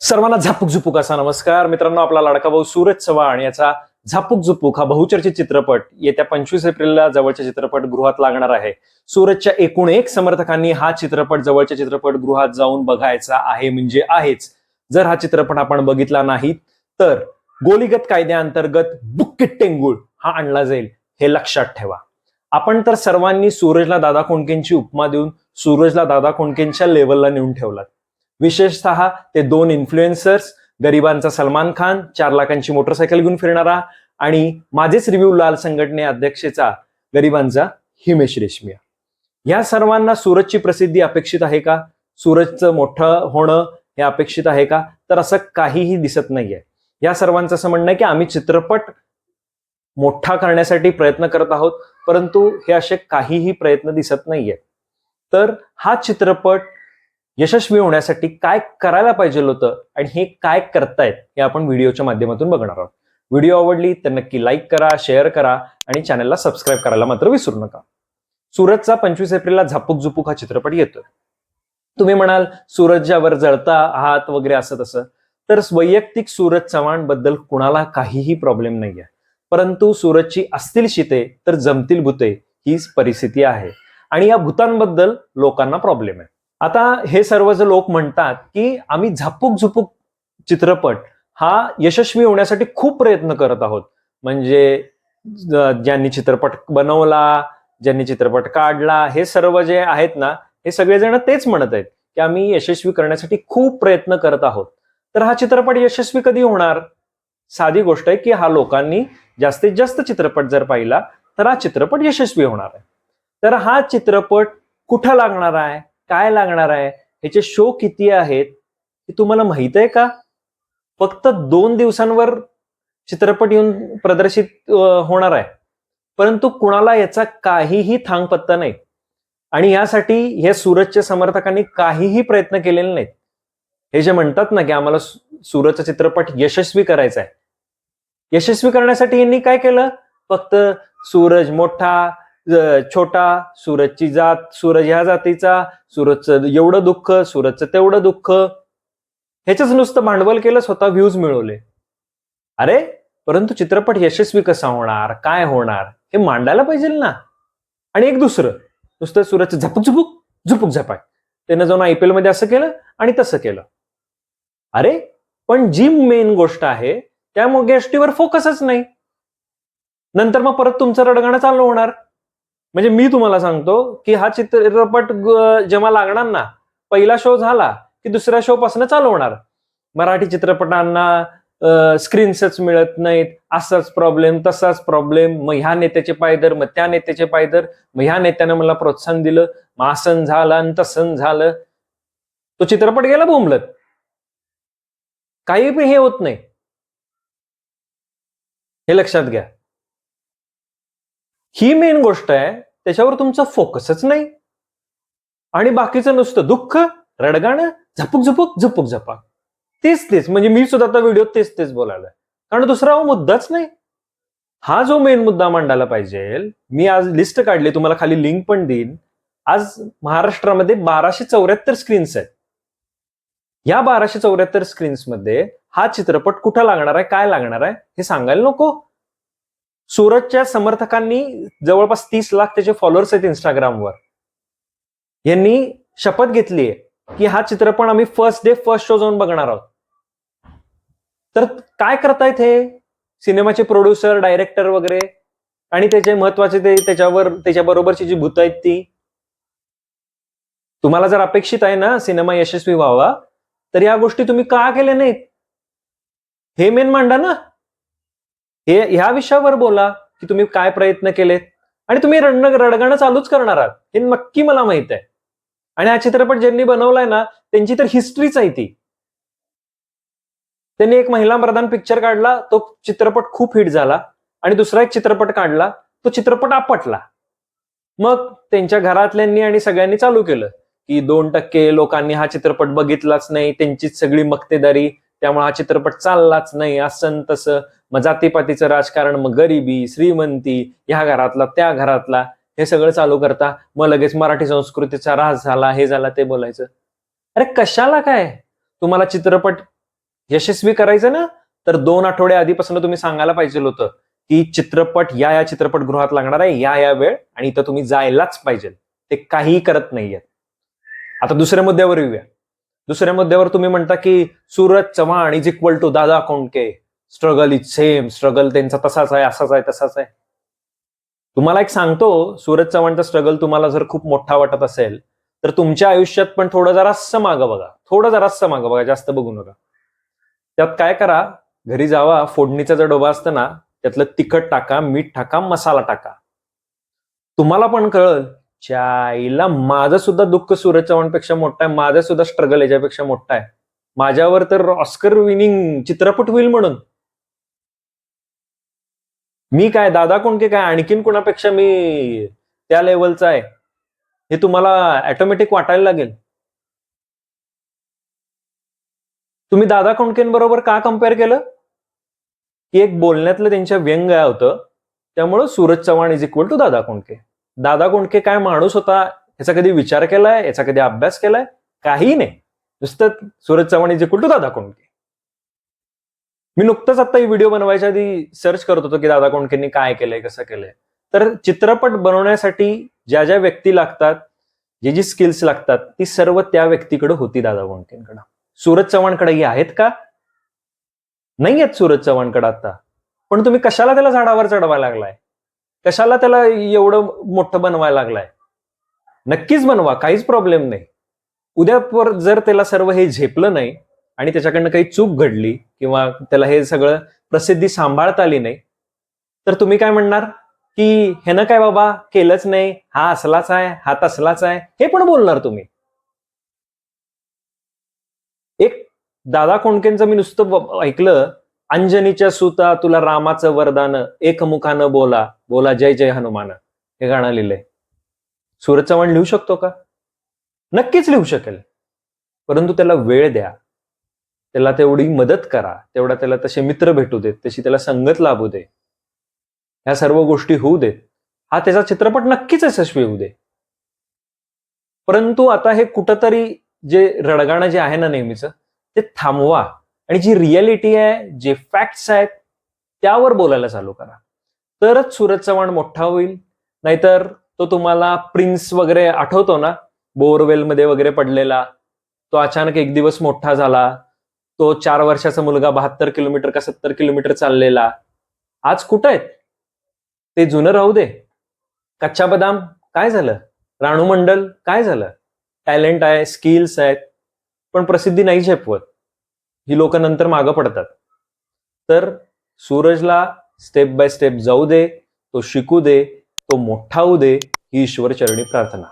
सर्वांना झापूक झुपूक असा नमस्कार. मित्रांनो आपला लाडका भाऊ सूरज चव्हाण याचा झापूक झुपूक हा बहुचर्चित चित्रपट येत्या पंचवीस एप्रिलला जवळच्या चित्रपट गृहात लागणार आहे. सूरजच्या एकूण एक समर्थकांनी हा चित्रपट जवळच्या चित्रपट गृहात जाऊन बघायचा आहे म्हणजे आहेच. जर हा चित्रपट आपण बघितला नाही तर गोलीगत कायद्याअंतर्गत बुक्किट टेंगुळ हा आणला जाईल हे लक्षात ठेवा. आपण तर सर्वांनी सूरजला दादा कोंडकेंची उपमा देऊन सूरजला दादा कोंडकेंच्या लेवलला नेऊन ठेवलात. विशेषतः ते दोन इन्फ्लुएन्सर्स गरिबांचा सलमान खान चार लाखांची मोटरसायकल घेऊन फिरणारा आणि माझेच रिव्ह्यू लाल संघटने अध्यक्षेचा गरिबांचा हिमेश रेशमिया या सर्वांना सूरजची प्रसिद्धी अपेक्षित आहे का? सूरजचं मोठं होणं हे अपेक्षित आहे का? तर असं काहीही दिसत नाहीये. या सर्वांचं असं म्हणणं आहे की आम्ही चित्रपट मोठा करण्यासाठी प्रयत्न करत आहोत परंतु हे असे काहीही प्रयत्न दिसत नाहीये. तर हा चित्रपट यशस्वी होण्यासाठी काय करायला पाहिजे होतं आणि हे काय करतायत हे आपण व्हिडिओच्या माध्यमातून बघणार आहोत. व्हिडिओ आवडली तर नक्की लाईक करा शेअर करा आणि चॅनलला सबस्क्राईब करायला मात्र विसरू नका. सूरजचा पंचवीस एप्रिलला झापूक झुपूक हा चित्रपट येतोय. तुम्ही म्हणाल सूरजच्यावर जळता आहात वगैरे असं तसं. तर वैयक्तिक सूरज चव्हाणबद्दल कुणाला काहीही प्रॉब्लेम नाहीये. परंतु सूरजची असतील शिते तर जमतील भूते हीच परिस्थिती आहे. आणि या भूतांबद्दल लोकांना प्रॉब्लेम आहे. आता हे सर्व जे लोक म्हणतात की आम्ही झापूक झुपूक चित्रपट हा यशस्वी होण्यासाठी खूप प्रयत्न करत आहोत. म्हणजे ज्यांनी चित्रपट बनवला ज्यांनी चित्रपट काढला हे सर्व जे आहेत ना हे सगळेजण तेच म्हणत आहेत की आम्ही यशस्वी करण्यासाठी खूप प्रयत्न करत आहोत. तर हा चित्रपट यशस्वी कधी होणार? साधी गोष्ट आहे की हा लोकांनी जास्तीत जास्त चित्रपट जर पाहिला तर हा चित्रपट यशस्वी होणार आहे. तर हा चित्रपट कुठं लागणार आहे? काय लागणार आहे? ह्याचे शो किती आहेत? हे तुम्हाला माहीत आहे का? फक्त दोन दिवसांवर चित्रपट येऊन प्रदर्शित होणार आहे. परंतु कुणाला याचा काहीही थांगपत्ता नाही. आणि यासाठी हे सूरजच्या समर्थकांनी काहीही प्रयत्न केलेले नाहीत. हे जे म्हणतात ना की आम्हाला सूरजचा चित्रपट यशस्वी करायचा आहे. यशस्वी करण्यासाठी यांनी काय केलं? फक्त सूरज मोठा छोटा सूरजची जात सूरज ह्या जातीचा सूरजचं एवढं दुःख सूरजचं तेवढं दुःख. ह्याच्याच नुसतं भांडवल केलं स्वतः व्ह्यूज मिळवले. अरे परंतु चित्रपट यशस्वी कसा होणार काय होणार हे मांडायला पाहिजे ना. आणि एक दुसरं नुसतं सूरजचं झपक झुपूक झुपूक झपाक त्यानं जाऊन आयपीएलमध्ये असं केलं आणि तसं केलं. अरे पण जी मेन गोष्ट आहे त्या गोष्टीवर फोकसच नाही. नंतर मग परत तुमचं रडगाणं चालू होणार. म्हणजे मी तुम्हाला सांगतो की हा चित्रपट जेव्हा लागणार ना पहिला शो झाला की दुसऱ्या शो पासून चालू होणार. मराठी चित्रपटांना स्क्रीन्सच मिळत नाहीत असाच प्रॉब्लेम तसाच प्रॉब्लेम मग ह्या नेत्याचे पायदर मग त्या नेत्याचे पायदर मग ह्या नेत्यानं मला प्रोत्साहन दिलं मग आसन झालं आणि तसन झालं. तो चित्रपट गेला बोंबलत. काही पण हे होत नाही. हे लक्षात घ्या. ही मेन गोष्ट आहे त्याच्यावर तुमचा फोकसच नाही. आणि बाकीचं नुसतं दुःख रडगाणं झपुक झपूक झपूक झपाक. तेच तेच म्हणजे मी सुद्धा आता व्हिडिओ तेच तेच बोलायला कारण दुसरा मुद्दाच नाही. हा जो मेन मुद्दा मांडायला पाहिजे मी आज लिस्ट काढली तुम्हाला खाली लिंक पण देईन. आज महाराष्ट्रामध्ये बाराशे चौऱ्याहत्तर स्क्रीन्स आहेत. या बाराशे चौऱ्याहत्तर स्क्रीन्समध्ये हा चित्रपट कुठं लागणार आहे काय लागणार आहे हे सांगायला नको. सूरजच्या समर्थकांनी जवळपास तीस लाख त्याचे फॉलोअर्स आहेत इंस्टाग्रामवर यांनी शपथ घेतली आहे की हा चित्रपट आम्ही फर्स्ट डे फर्स्ट शो जाऊन बघणार आहोत. तर काय करतायत हे? सिनेमाचे प्रोड्युसर डायरेक्टर वगैरे आणि त्याचे महत्त्वाचे ते त्याच्यावर त्याच्या बरोबरची जी भूत आहेत ती. तुम्हाला जर अपेक्षित आहे ना सिनेमा यशस्वी व्हावा तर या गोष्टी तुम्ही का केल्या नाहीत? हे मेन मांडा ना. हे ह्या विषयावर बोला की तुम्ही काय प्रयत्न केलेत? आणि तुम्ही रण रडगाणं चालूच करणार आहात. हे नक्की मला माहीत आहे. आणि हा चित्रपट ज्यांनी बनवलाय ना त्यांची तर हिस्ट्रीच आहे ती. त्यांनी एक महिला प्रधान पिक्चर काढला तो चित्रपट खूप हिट झाला. आणि दुसरा एक चित्रपट काढला तो चित्रपट आपटला. मग त्यांच्या घरातल्यांनी आणि सगळ्यांनी चालू केलं की दोन टक्के लोकांनी हा चित्रपट बघितलाच नाही त्यांचीच सगळी मक्तेदारी त्यामुळे हा चित्रपट चाललाच नाही असं तसं. मग जातीपातीचं राजकारण मग गरिबी श्रीमंती ह्या घरातला त्या घरातला हे सगळं चालू करता. मग लगेच मराठी संस्कृतीचा ऱ्हास झाला हे झाला ते बोलायचं. अरे कशाला काय? तुम्हाला चित्रपट यशस्वी करायचं ना? तर दोन आठवडे आधीपासून तुम्ही सांगायला पाहिजे होतं की चित्रपट या या चित्रपटगृहात लागणार आहे या या वेळ आणि इथं तुम्ही जायलाच पाहिजे. ते काहीही करत नाहीये. आता दुसऱ्या मुद्द्यावर येऊया. दुसऱ्या मुद्द्यावर तुम्ही म्हणता की Suraj Chavan is equal to Dada Kondke. Struggle is same struggle त्यांचा तसाच आहे असाच आहे तसाच आहे. तुम्हाला एक सांगतो सूरज चव्हाणचा स्ट्रगल तुम्हाला जर खूप मोठा वाटत असेल तर तुमच्या आयुष्यात पण थोडं जरासं मागं बघा. थोडं जरासं मागं बघा जास्त बघू नका. त्यात काय करा घरी जावा फोडणीचा जो डोबा असताना त्यातलं तिखट टाका मीठ टाका मसाला टाका. तुम्हाला पण कळल आईला माझं सुद्धा दुःख सूरज चव्हाणपेक्षा मोठं आहे. माझं सुद्धा स्ट्रगल याच्यापेक्षा मोठा आहे. माझ्यावर तर ऑस्कर विनिंग चित्रपट होईल म्हणून. मी काय दादा कोणके काय आणखीन कुणापेक्षा मी त्या लेवलचा आहे? हे तुम्हाला ऑटोमॅटिक वाटायला लागेल. तुम्ही दादा कोणकेंबरोबर का कंपेअर केलं? की एक बोलण्यातलं त्यांच्या व्यंग आहे होतं. त्यामुळं Suraj Chavan is equal to Dada Kondke. Dada Kondke काय माणूस होता याचा कधी विचार केलाय? याचा कधी अभ्यास केलाय? काही नाही. नुसतं सूरज चव्हाण इज इक्वल दादा कोंडके मी नुकतंच आता ही व्हिडिओ बनवायच्या आधी सर्च करत होतो की दादा कोंडकेंनी काय केलंय कसं केलंय. तर चित्रपट बनवण्यासाठी ज्या ज्या व्यक्ती लागतात जे जी स्किल्स लागतात ती सर्व त्या व्यक्तीकडे होती दादा कोंडकेंकडे सूरज चव्हाणकडे ही आहेत का? नाही आहेत सूरज चव्हाणकडे आता. पण तुम्ही कशाला त्याला झाडावर चढवायला लागलाय? कशाला त्याला एवढं मोठं बनवायला लागलाय? नक्कीच बनवा काहीच प्रॉब्लेम नाही. उद्या पर जर त्याला सर्व हे झेपलं नाही आणि त्याच्याकडनं काही चूक घडली किंवा त्याला हे सगळं प्रसिद्धी सांभाळता आली नाही तर तुम्ही काय म्हणणार? की ह्यानं काय बाबा केलंच नाही हा असलाच आहे हा तसलाच आहे हे पण बोलणार तुम्ही. एक दादा कोंडकेंचं मी नुसतं ऐकलं अंजनीच्या सुता तुला रामाचं वरदान एकमुखानं बोला बोला जय जय हनुमान. हे गाणं लिहिलंय. सूरज चव्हाण लिहू शकतो का? नक्कीच लिहू शकेल. परंतु त्याला वेळ द्या. त्याला तेवढी मदत करा. तेवढा त्याला तसे मित्र भेटू देत. तशी त्याला संगत लाभू दे ह्या सर्व गोष्टी होऊ देत. हा त्याचा चित्रपट नक्कीच यशस्वी होऊ दे परंतु आता हे कुठंतरी जे रडगाणं जे आहे ना नेहमीचं ते थांबवा. आणि जी रियालिटी आहे जे फॅक्ट्स आहेत त्यावर बोलायला चालू करा. तरच सूरज चव्हाण मोठा होईल. नाहीतर तो तुम्हाला प्रिन्स वगैरे आठवतो ना? बोअरवेलमध्ये वगैरे पडलेला. तो अचानक एक दिवस मोठा झाला. तो चार वर्षाचा मुलगा बहात्तर किलोमीटर का सत्तर किलोमीटर चाललेला. आज कुठं आहेत? ते जुनं राहू दे. कच्चा बदाम काय झालं? राणू मंडल काय झालं? टॅलेंट आहे स्किल्स आहेत. पण प्रसिद्धी नाही झेपवत. ही लोक नंतर मागं पडतात. तर सूरजला स्टेप बाय स्टेप जाऊ दे तो शिकू दे तो मोठा होऊ दे ही ईश्वरचरणी प्रार्थना.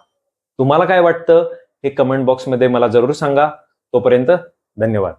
तुम्हाला काय वाटतं हे कमेंट बॉक्समध्ये मला जरूर सांगा. तोपर्यंत धन्यवाद.